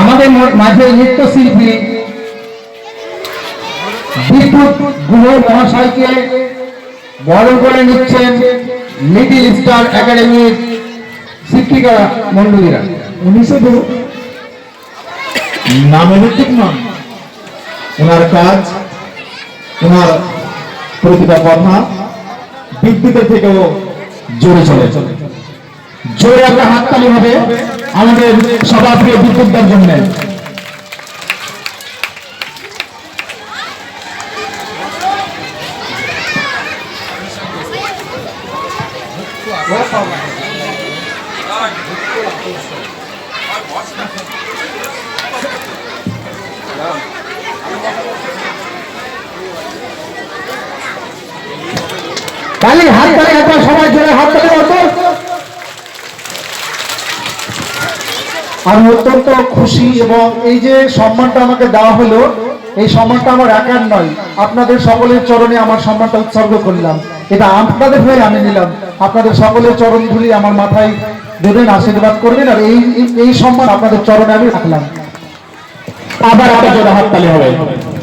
আমাদের মাঝে নৃত্যশিল্পী বিদ্যুৎ গুহ মহাশয়কে বরণ করে নিচ্ছেন লিটিল স্টার একাডেমির শিক্ষিকা মন্ডলীরা উনি শুধু নামে ভিত্তিক নন। ওনার কাজ ওনার প্রতিটা কথা বিদ্যুতের থেকেও জোরে চলে। চলে জোরে একটা হাততালি হবে। আমাদের সভাপ্রিয় বিদ্যুৎদার জন্য। হাত আমি অত্যন্ত খুশি এবং এই যে সম্মানটা আমাকে দেওয়া হলো, এই সম্মানটা আমার একার নয়, আপনাদের সকলের চরণে আমার সম্মানটা উৎসর্গ করলাম। এটা আপনাদের হয়ে আমি নিলাম। আপনাদের সকলের চরণ ধুলি আমার মাথায় দেবেন আশীর্বাদ করবেন আর এই, এই- সম্মান আপনাদের চরণে আমি রাখলাম। আবার আপনার হাততালি হবে।